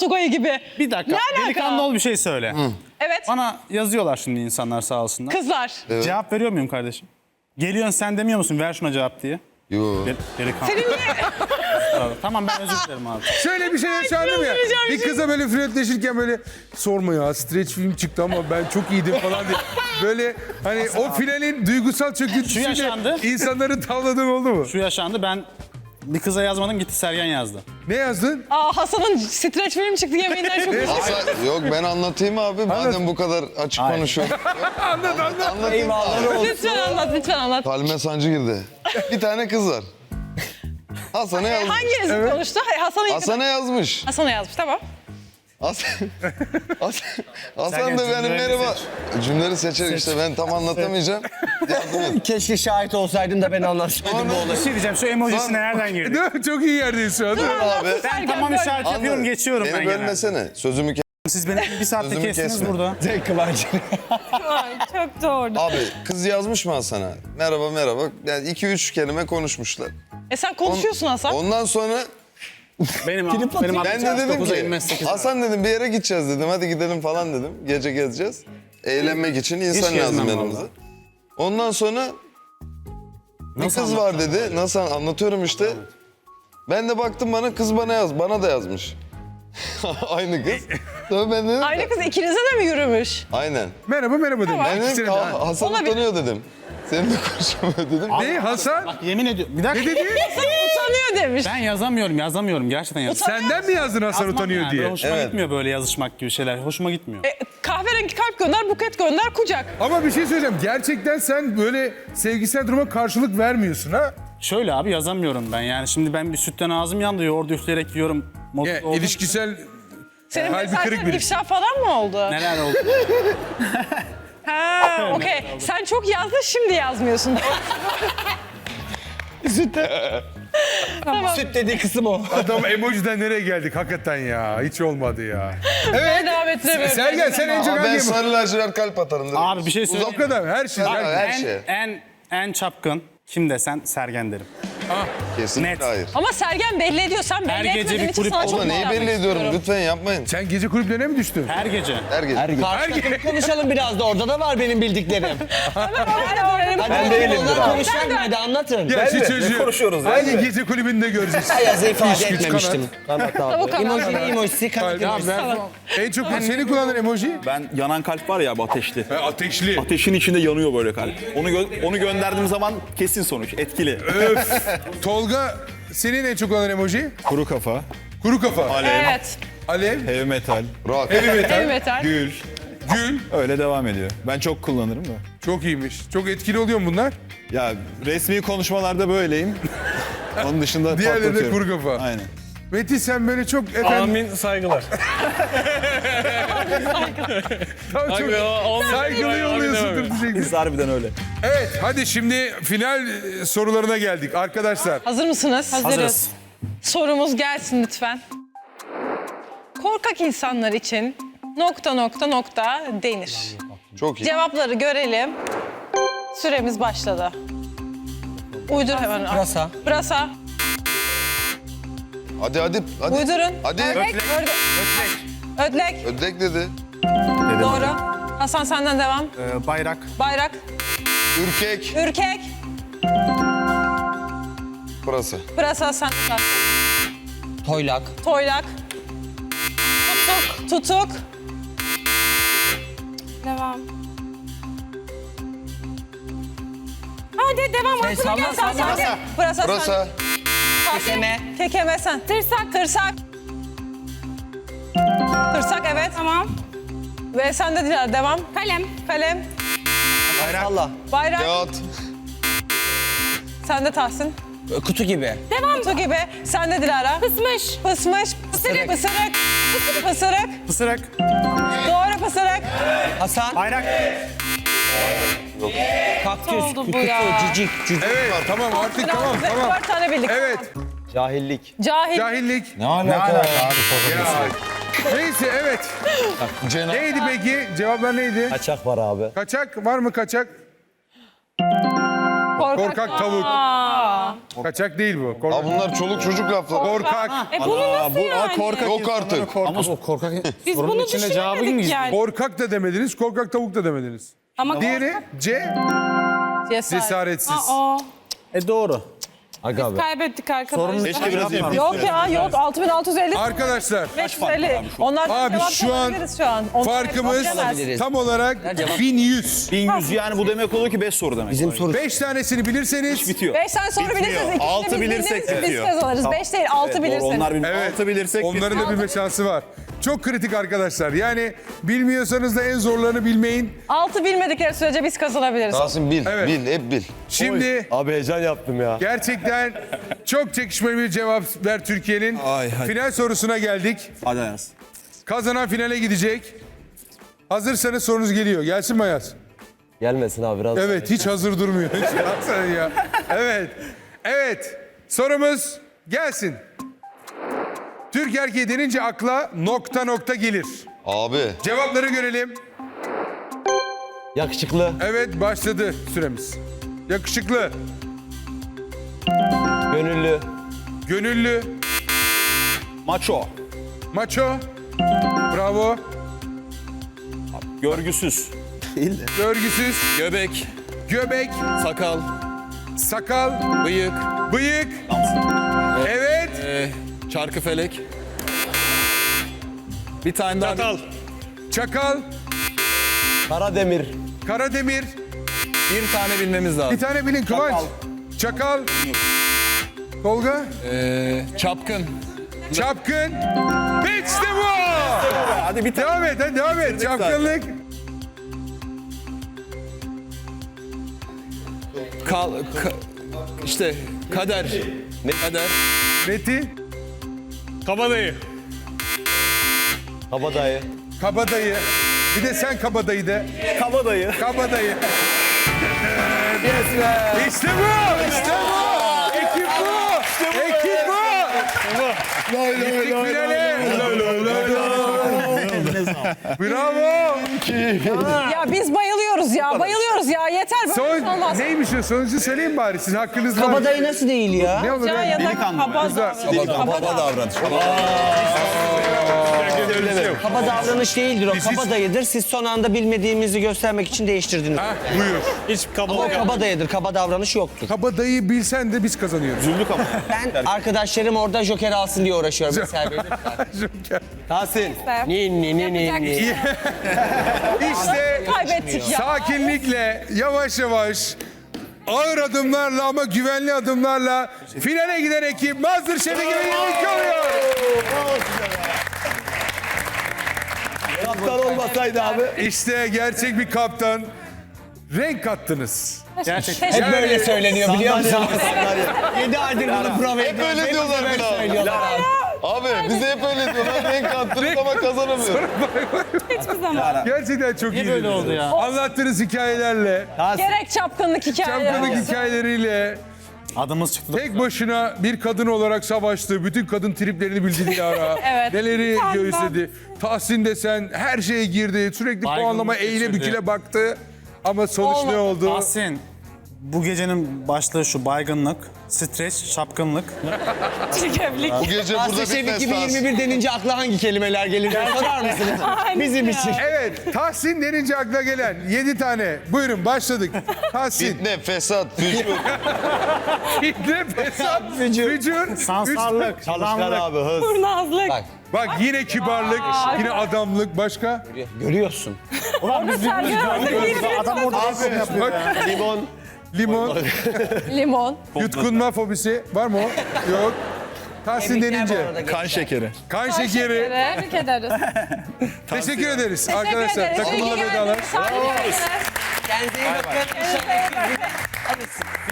Tugay'ı gibi. Bir dakika. Ne alaka? Delikanlı ol bir şey söyle. Evet. Bana yazıyorlar şimdi insanlar sağ olsunlar. Kızlar. Cevap veriyor muyum kardeşim? Geliyorsun sen demiyor musun ver şuna cevap diye. Yo. Del- Delikanlı. Senin niye? tamam ben özür dilerim abi. Şöyle bir şey yaşandım ya. söyleyeceğim Bir şimdi. kıza böyle flörtleşirken böyle sorma ya stretch film çıktı ama ben çok iyiydim falan diye. Böyle hani o finalin duygusal çöküntüsüyle yaşandı. insanların tavladığın oldu mu? Şu yaşandı ben bir kıza yazmadım gitti Sergen yazdı. Ne yazdın? Aa Hasan'ın streç film çıktı yemeğinden çok Hasan, yok ben anlatayım abi. Madem bu kadar açık Hayır. konuşuyorum. Anlat anlat. Anlatayım abi. Lütfen anlat, lütfen anlat. Kalbime sancı girdi. Bir tane kız var. Hasan'a yazmış. Hanginiz konuştu? Hayır, Hasan'a. Hasan'a yazmış. Hasan'a yazmış, tamam. Hasan Sergen, da benim merhaba. Cümleleri seçer işte ben tam anlatamayacağım. Yardım. Keşke şahit olsaydın da ben anlatsaydım bu Bir olayı. şey diyeceğim şu emojisi nereden girdi? Çok iyi yerdeyiz şu anda. Abi. Ben tamam işaret yapıyorum geçiyorum ben Beni genelde. bölmesene. Sözümü kes. Siz beni bir saatte Sözümü kestiniz kesme. burada. Kıvanç. Çok doğru. Abi kız yazmış mı Hasan'a? Merhaba merhaba. Yani iki üç kelime konuşmuşlar. E sen konuşuyorsun Hasan. Ondan sonra Benim, benim ben de dedim ki Hasan dedim bir yere gideceğiz dedim. Hadi gidelim falan dedim. Gece gezeceğiz. Eğlenmek için insan gezmem lazım vallahi. yanımıza. Ondan sonra bir Nasıl kız var dedi. Nasıl anlatıyorum işte. Ben de baktım bana kız bana yaz. Bana da yazmış. Aynı kız. Sonra ben dedim. Aynı kız ikinize de mi yürümüş? Aynen. Merhaba merhaba dedim. Ben dedim İkisine ki de. "Ha- Hasan Olabilir. utanıyor dedim. Seninle konuşamıyor dedim. Ne Hasan? Yemin ediyorum. Bir Ne dakika. dedi? Hasan utanıyor demiş. Ben yazamıyorum, yazamıyorum. Gerçekten yazamıyorum. Senden mi yazdın Hasan Yazmam utanıyor yani. diye? Hoşuma Evet. gitmiyor böyle yazışmak gibi şeyler. Hoşuma gitmiyor. E, kahverengi kalp gönder, buket gönder, kucak. Ama bir şey söyleyeceğim. Gerçekten sen böyle sevgisel duruma karşılık vermiyorsun ha? Şöyle abi yazamıyorum ben. Yani şimdi ben bir sütten ağzım yandı, yoğurdu üfleyerek yiyorum. Mutlu Ya, oldum. ilişkisel Senin Kalbi mesajların kırık biri. ifşa falan mı oldu? Neler oldu? Okey. Sen çok yazdın, şimdi yazmıyorsun. Süt dediği kısım o. adam emojiden nereye geldik hakikaten ya. Hiç olmadı ya. Ben devam ettiremiyorum. Sergen sen en çok Ama ben hangi sarı lacivert kalp atarım dedim. Abi bir şey O söyleyeyim. kadar her şey. Abi, her- her en, şey. en, en çapkın kim desen Sergen derim. Kesinlikle Net. hayır. Ama Sergen belli ediyor. Sen Her belli gece etmediğin bir için kulüp sana çok Ama neyi yazmak belli ediyorum istiyorum. lütfen yapmayın. Sen gece kulüplerine mi düştün? Her gece. Her gece. Karşı takımı konuşalım biraz da orada da var benim bildiklerim. Hemen öğrenelim. Ben değilim Onlar konuşacak hadi anlatın. Ya şu çocuğu konuşuyoruz ya? hangi gece kulübünde göreceğiz? Yazı ifade güç etmemiştim. Kanat Tavuk abi. kanat. Emoji emojisi kanat Ya emojisi. ben en çok seni kullanan emoji? Ben yanan kalp var ya bu ateşli. Ha, ateşli. Ateşin içinde yanıyor böyle kalp. Onu gö- onu gönderdiğim zaman kesin sonuç, etkili. Tolga senin en çok kullanan emoji? Kuru kafa, Kuru kafa. Evet. Alev. heavy metal, Rock. Heavy metal. Heavy metal. gül. Gül. Öyle devam ediyor. Ben çok kullanırım da. Çok iyiymiş. Çok etkili oluyor mu bunlar? Ya resmi konuşmalarda böyleyim. Onun dışında Diğerleri de patlatıyorum. kuru kafa. Aynen. Metin sen böyle çok efendim... Amin saygılar. Tam çok olmaz. saygılı Abi, yolluyorsundur devam et. diyecektim. Biz harbiden öyle. Evet hadi şimdi final sorularına geldik arkadaşlar. Hazır mısınız? Hazırız. Sorumuz gelsin lütfen. Korkak insanlar için nokta nokta nokta denir. Çok iyi. Cevapları görelim. Süremiz başladı. Uydur hemen. Pırasa. Pırasa. Hadi hadi. hadi. Uydurun. Hadi. Ödlek. Ödlek. Ödlek dedi. Doğru. Hasan senden devam. Ee, bayrak, Bayrak. Ürkek. Ürkek. Burası. Pırasa sen sen. Toylak. Toylak. Tutuk. Tutuk. Devam. Hadi devam. Şey, Aklıma salla, gel. salla. Pırasa. Pırasa Burası. sen. Kekeme. Kekeme sen. Tırsak. Tırsak. Tırsak evet. Tamam. Ve sen de Dilara devam. Kalem. Kalem. Salla. Bayrak. Kağıt. Sen de Tahsin. Kutu gibi. Devam. Kutu gibi. Sen de Dilara. Pısmış. Pısmış. Pısırık. Pısırık. Pısırık. pısırık, Doğru pısırık. Hasan. bayrak, Kaktüs. oldu bu Kutu. ya? Cicik. Cücük. Evet tamam artık tamam tamam. Dört tane bildik. Evet Cahillik. Cahil. cahillik. Ne alaka? Ya. Neyse evet. Neydi peki? Cevaplar neydi? Kaçak var abi. Kaçak var mı kaçak? Korkak tavuk. Aa. Kaçak değil bu. Aa Korkak. bunlar çoluk çocuk lafları. Korkak. E bunu nasıl yani? korkak Yok artık. Ama o korkak Biz sorunun bunu içinde cevabı gibi düşünemedik gizli. yani. Korkak da demediniz, korkak tavuk da demediniz. Ama Diğeri C. Cesaret. Cesaretsiz. Aa, E doğru. Aga be. kaybettik arkadaşlar. Keşke biraz yapayım. Yok ya yok 6650. Arkadaşlar 550. Onlar Abi cevap şu an alabiliriz şu an. Onlar farkımız cevap veremez. tam olarak 1100. 1100 yani bu demek oluyor ki 5 soru demek. Bizim soru 5 tanesini bilirseniz bitiyor. Beş tane soru Bitmiyor. bilirsiniz. İkisini Altı biz bilirsek bildiğimiz için bitiyor. Biz kazanırız. Beş değil altı Doğru, bilirsiniz. onlar bilmiyor. Evet. Altı bilirsek Onların da bilme şansı var. Çok kritik arkadaşlar. Yani bilmiyorsanız da en zorlarını bilmeyin. Altı bilmedikleri sürece biz kazanabiliriz. Tahsin bil, Evet. bil, hep bil. Şimdi Abi heyecan yaptım ya. gerçekten çok çekişmeli bir cevap ver Türkiye'nin. Ay. Final sorusuna geldik. Hadi yaz. Kazanan finale gidecek. Hazırsanız sorunuz geliyor. Gelsin mi Ayaz? Gelmesin abi biraz. Evet hiç hazır durmuyor. Hiç ya. Evet. Evet. Sorumuz gelsin. Türk erkeği denince akla nokta nokta gelir. Abi. Cevapları görelim. Yakışıklı, Evet başladı süremiz. Yakışıklı, gönüllü, gönüllü, Maço. maço. Bravo. Görgüsüz. Görgüsüz, Göbek. göbek, Sakal. sakal, Bıyık. bıyık. Evet. Çarkı felek. Bir tane daha. Çakal. Çakal, Karademir, Karademir. Bir tane bilmemiz lazım. Bir tane bilin Kıvanç. Çakal. Tolga. Ee, çapkın. Çapkın. İşte bu. Hadi bir tane. Devam et, hadi devam et. Çapkınlık. Kal, ka- işte kader. Ne? Kader. Metin. Kabadayı. kabadayı, Kabadayı. Bir de sen kabadayı de. Kabadayı. Kabadayı. İşte bu. İşte bu. Ekip bu. Ekip bu. Bravo. Ya biz bayılıyoruz ya. Bayılıyoruz ya. Yeter böyle Son olmaz. neymiş o? Sonucu söyleyeyim bari. Sizin hakkınız var. Kabadayı nasıl değil ya? Ne olur Ya, ya? ya da kaba Kızlar. kaba davranış. Kaba davranış değildir o, Biz hiç- kabadayıdır. Siz son anda bilmediğimizi göstermek için değiştirdiniz. Hah, buyur. Hiç Ama o kabadayıdır, kaba davranış yoktur. Kabadayı bilsen de biz kazanıyoruz. Üzüldük ama. Ben arkadaşlarım orada joker alsın diye uğraşıyorum. Mesela benim. Joker. Tahsin. Ni ni ni ni ni. şey İşte kaybettik ya. sakinlikle yavaş yavaş ağır adımlarla ama güvenli adımlarla finale giden ekip Masterchef'e gibi yemek oluyor. Kaptan olmasaydı abi. İşte gerçek bir kaptan. Renk kattınız. Gerçekten. Hep böyle söyleniyor biliyor musun? 7 aydır bunu prova Hep öyle diyorlar bir daha. söylüyorlar abi. Bize hep öyle diyorlar. Renk attırız ama kazanamıyoruz. hiçbir zaman. Gerçekten çok iyi. böyle oldu ya? Anlattığınız hikayelerle, Gerek çapkınlık hikayeleri çapkınlık hikayeleriyle Adımız çıktı. tek başına bir kadın olarak savaştı. Bütün kadın triplerini bildi Dilara. Evet. Neleri Tamam. göğüsledi. Tahsin desen her şeye girdi. Sürekli Baygınlık puanlama eğile geçirdi. büküle baktı. Ama sonuç ne Olmadı. oldu? Tahsin. Bu gecenin başlığı şu baygınlık, stres, şapkınlık. Çirkeflik. Bu gece burada Masterchef bitmez. 2021 denince akla hangi kelimeler gelir? diye Sorar mısınız? Aynen Bizim ya. için. Evet, Tahsin denince akla gelen 7 tane. Buyurun başladık. Tahsin, Fitne, fesat, fücur. fitne, fesat, fücur. Sansarlık, Çalışkan abi hız. Kurnazlık. Bak Bak yine kibarlık, yine adamlık. Başka? görüyorsun. Ulan biz birbirimizi görmüyoruz. Adam orada resim yapıyor Bak ya. Limon. Limon, Limon. yutkunma fobisi. Var mı o? Yok. Tahsin Tebrikler bu denince. Kan şekeri. Kan şekeri. Tebrik ederiz. Teşekkür ederiz arkadaşlar. ederiz. Takımla ki vedalar. geldiniz. Harika geldiniz. Kendinize iyi bakın.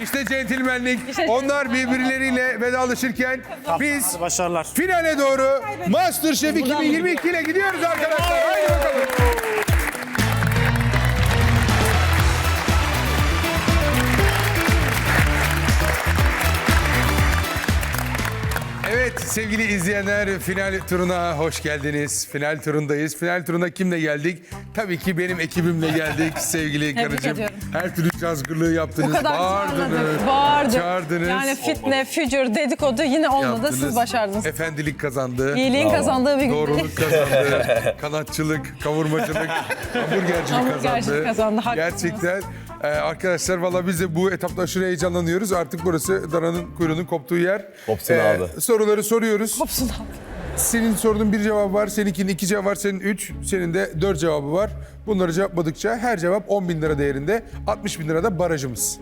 İşte centilmenlik. Onlar birbirleriyle vedalaşırken biz Başarılar. finale doğru Masterchef 2022 ile gidiyoruz arkadaşlar. Haydi bakalım. Sevgili izleyenler final turuna hoş geldiniz. Final turundayız. Final turuna kimle geldik? Tabii ki benim ekibimle geldik sevgili karıcığım. Her türlü cazgırlığı yaptınız. kadar bağırdınız. bağırdık. Çağırdınız. Yani fitne, fücür, dedikodu yine olmadı. yaptınız. Siz başardınız. Efendilik kazandı. İyiliğin kazandığı bir gün. Doğruluk kazandı. Kanatçılık, kavurmacılık, hamburgercilik Hamburgercilik kazandı. kazandı. Gerçekten e, arkadaşlar valla biz de bu etapta aşırı heyecanlanıyoruz. Artık burası dananın kuyruğunun koptuğu yer. Kopsun E, abi. Soruları soruyoruz. Kopsun abi. Senin sorunun bir cevabı var, seninkinin iki cevabı var, senin üç, senin de dört cevabı var. Bunları cevapladıkça her cevap 10 bin lira değerinde, 60 bin lira da barajımız.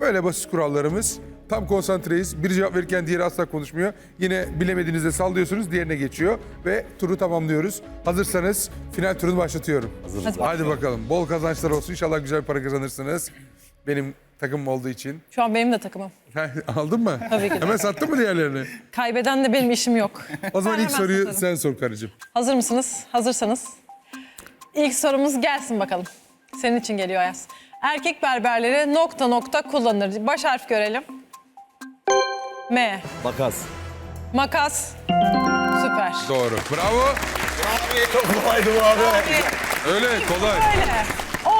Böyle basit kurallarımız. Tam konsantreyiz. Bir cevap verirken diğeri asla konuşmuyor. Yine bilemediğinizde sallıyorsunuz, diğerine geçiyor ve turu tamamlıyoruz. Hazırsanız final turunu başlatıyorum. Hadi Hadi bakalım. Bol kazançlar olsun. İnşallah güzel para kazanırsınız. Benim takımım olduğu için. Şu an benim de takımım. Aldın mı? Tabii ki de. Hemen sattın mı diğerlerini? Kaybeden de benim işim yok. O zaman Ben ilk hemen soruyu satarım. sen sor karıcığım. Hazır mısınız? Hazırsanız. İlk sorumuz gelsin bakalım. Senin için geliyor Ayaz. Erkek berberleri nokta nokta kullanır. Baş harf görelim. M. Makas. Makas. Süper. Doğru. Bravo. Çok kolaydı bu abi. Öyle kolay. Öyle.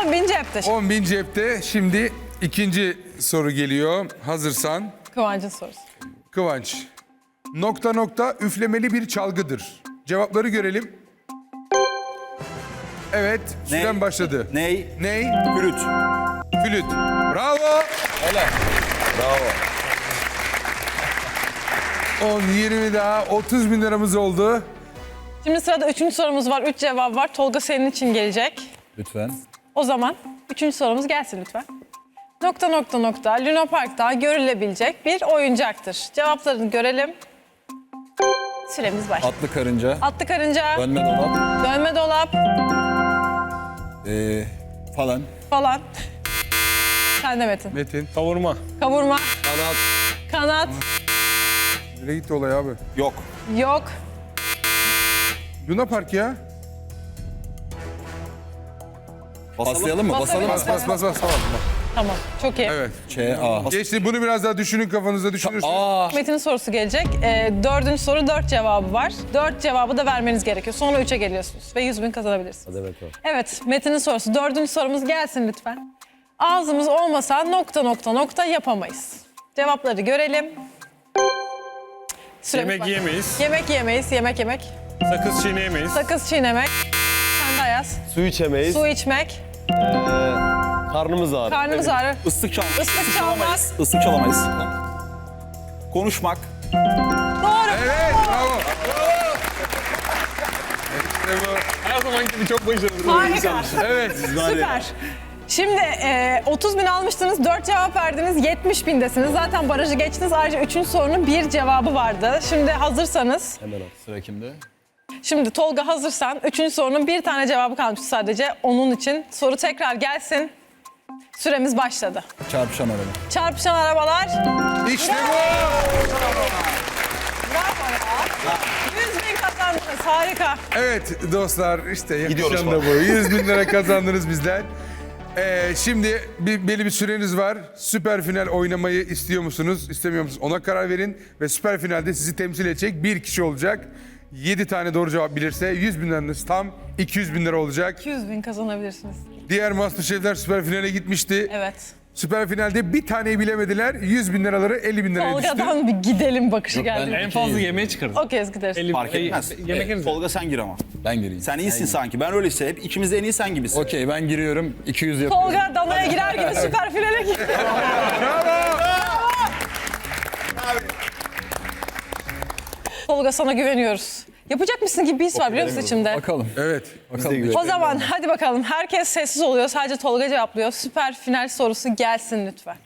10 bin cepte. 10 bin cepte. Şimdi ikinci soru geliyor. Hazırsan. Kıvancın sorusu. Kıvanç. Nokta nokta üflemeli bir çalgıdır. Cevapları görelim. Evet, süren Ney? başladı. Ney? Ney? Flüt. Flüt. Bravo. Bravo. 10, 20 daha 30 bin liramız oldu. Şimdi sırada üçüncü sorumuz var. Üç cevap var. Tolga senin için gelecek. Lütfen. O zaman üçüncü sorumuz gelsin lütfen. Nokta nokta nokta Luna Park'ta görülebilecek bir oyuncaktır. Cevaplarını görelim. Süremiz başladı. Atlı karınca. Atlı karınca, Dönme dolap. dönme dolap Ee, falan. falan. Sen de Metin. Metin. Kavurma. Kavurma, Kanat. kanat, Nereye gitti olay abi? Yok. yok. Luna Park ya. Baslayalım mı? Basalım. Bas bas bas bas. Tamam. Tamam, çok iyi. Evet. Ç, A. Geçti. Bunu biraz daha düşünün kafanızda düşünürsünüz. A. Metin'in sorusu gelecek. Ee, dördüncü soru dört cevabı var. Dört cevabı da vermeniz gerekiyor. Sonra üçe geliyorsunuz ve yüz bin kazanabilirsiniz. Hadi bakalım. Evet, Metin'in sorusu. Dördüncü sorumuz gelsin lütfen. Ağzımız olmasa nokta nokta nokta yapamayız. Cevapları görelim. Süremiz Yemek var. yiyemeyiz. Yemek yemeyiz, yemek yemek. Sakız çiğneyemeyiz. Sakız çiğnemek. Sen de Ayaz. Su içemeyiz. Su içmek. Karnımız ağrır. Karnımız ağrır. Islık çal. Islık çalmak. Islık çalamayız. Konuşmak. Doğru. Evet. Bravo. İşte bu. Her zaman gibi çok başarılı. Harika. Evet. Süper. Şimdi e, 30 bin almıştınız, 4 cevap verdiniz, 70 bindesiniz. Zaten barajı geçtiniz. Ayrıca 3. sorunun bir cevabı vardı. Şimdi hazırsanız, Hemen al. Sıra kimde? şimdi Tolga hazırsan 3. sorunun bir tane cevabı kalmış sadece. Onun için soru tekrar gelsin. Süremiz başladı. Çarpışan araba. Çarpışan arabalar. İşte bu. Bravo ya. 100 bin kazandınız. Harika. Evet dostlar işte Gidiyoruz yakışan da bu. 100 bin lira kazandınız bizden. Ee, şimdi bir, belli bir süreniz var. Süper final oynamayı istiyor musunuz, istemiyor musunuz? Ona karar verin ve süper finalde sizi temsil edecek bir kişi olacak. 7 tane doğru cevap bilirse 100 bin liranız tam 200 bin lira olacak. 200 bin kazanabilirsiniz. Diğer Masterchef'ler süper finale gitmişti. Evet. Süper finalde bir taneyi bilemediler. 100 bin liraları 50 bin liraya düştü. Tolga'dan bir gidelim bakışı geldi. En fazla yemeğe çıkarız. O kez gideriz. Elli- Fark etmez. Yemek yeriz. Tolga sen gir ama. Ben gireyim. Sen iyisin sanki. Ben öyleyse hep ikimiz de en iyi sen gibisin. Okey ben giriyorum. 200 yapıyorum. Tolga danaya girer gibi süper finale gidiyor. Tolga sana güveniyoruz. Yapacak mısın gibi bir his var biliyor musun içimde? Bakalım. Evet. Bakalım. O zaman hadi bakalım herkes sessiz oluyor. Sadece Tolga cevaplıyor. Süper final sorusu gelsin lütfen.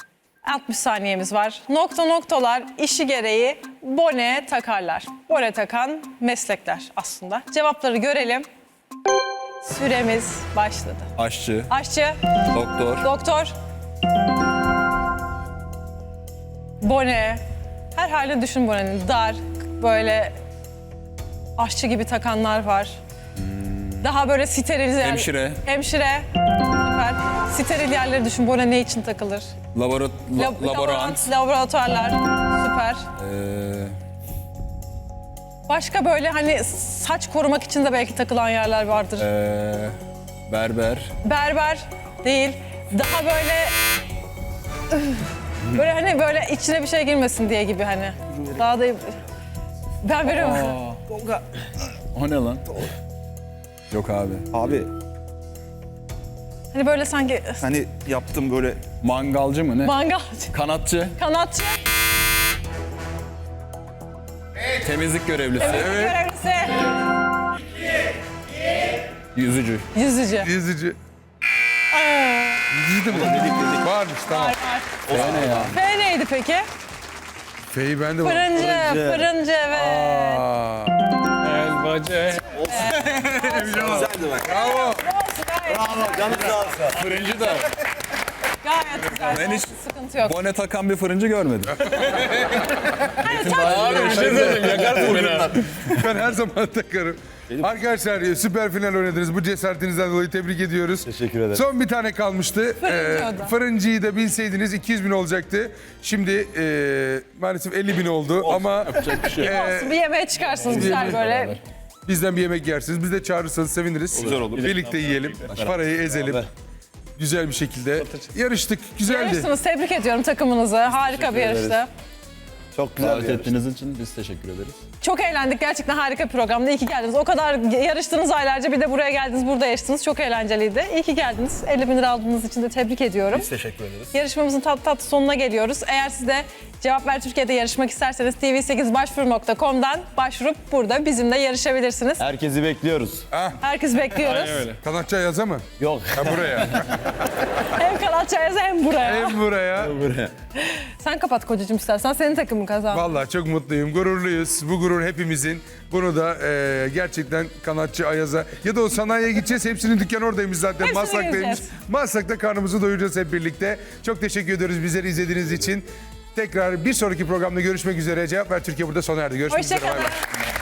60 saniyemiz var. Nokta noktalar işi gereği bone takarlar. Bone takan meslekler aslında. Cevapları görelim. Süremiz başladı. Aşçı, Aşçı, doktor, doktor, bone. Her halini düşün bonenin. Dar, böyle aşçı gibi takanlar var. Daha böyle steril yer- Hemşire. Hemşire. Süper. Steril yerleri düşün. Bone ne için takılır? laborat, la- Lab- laborant, Laboratuvarlar. Süper. ee, Başka böyle hani saç korumak için de belki takılan yerler vardır. Ee, berber. Berber değil. Daha böyle böyle hani böyle içine bir şey girmesin diye gibi hani. Daha da ben veriyorum. O ne lan? Yok abi. Abi Hani böyle sanki hani yaptım böyle Mangalcı mı ne? mangal, Kanatçı. kanatçı, Temizlik görevlisi. görevlisi, Yüzücü. yüzücü. Yüzücü. Yüzücü de mi? Varmış tamam. Var var. O ne ya? F neydi peki? F'yi ben de var. Fırıncı, fırıncı evet. Aa, Elbacı. güzeldi bak. bravo. Fırıncı da. Gayet güzel. Ben hiç Sıkıntı yok. bone takan bir fırıncı görmedim. Abi bir şey söyleyeyim yakarsın beni. Ben her zaman takarım. Arkadaşlar süper final oynadınız. Bu cesaretinizden dolayı tebrik ediyoruz. Teşekkür ederim. Son bir tane kalmıştı. Fırıncı o da. fırıncıyı da bilseydiniz 200 bin olacaktı. Şimdi e, maalesef 50 bin oldu ama e, Bir yemeğe çıkarsınız güzel böyle. Bizden bir yemek yersiniz. Biz de çağırırsanız seviniriz. Güzel olur. Birlikte yiyelim. Parayı ezelim. Güzel bir şekilde. Yarıştık. Güzeldi. Yarıştınız. Tebrik ediyorum takımınızı. Harika bir yarıştı. Çok güzel Davet bir ettiğiniz için biz teşekkür ederiz. Çok eğlendik. Gerçekten harika bir programdı. İyi ki geldiniz. O kadar yarıştınız aylarca. Bir de buraya geldiniz. Burada yarıştınız. Çok eğlenceliydi. İyi ki geldiniz. 50 bin lira aldığınız için de tebrik ediyorum. Biz teşekkür ederiz. Yarışmamızın tatlı tatlı sonuna geliyoruz. Eğer siz de Cevap Ver Türkiye'de yarışmak isterseniz tv8başvuru.com'dan başvurup burada bizimle yarışabilirsiniz. Herkesi bekliyoruz. Herkes bekliyoruz. Öyle. Kanatçı yaza mı? Yok. Ha buraya. Hem kanatçıyız hem buraya. Hem buraya. Buraya. Sen kapat kocacığım istersen. Senin takımın kazandı. Vallahi çok mutluyum, gururluyuz. Bu gurur hepimizin. Bunu da e, gerçekten kanatçı Ayaz'a ya da o sanayiye gideceğiz. Hepsinin dükkanı oradaymış zaten. Hepsini Maslak'taymış. gezeceğiz. Maslak'ta karnımızı doyuracağız hep birlikte. Çok teşekkür ediyoruz bizleri izlediğiniz için. Tekrar bir sonraki programda görüşmek üzere. Cevap Ver Türkiye burada sona erdi. Görüşmek üzere. Bay bay. Hoşçakalın.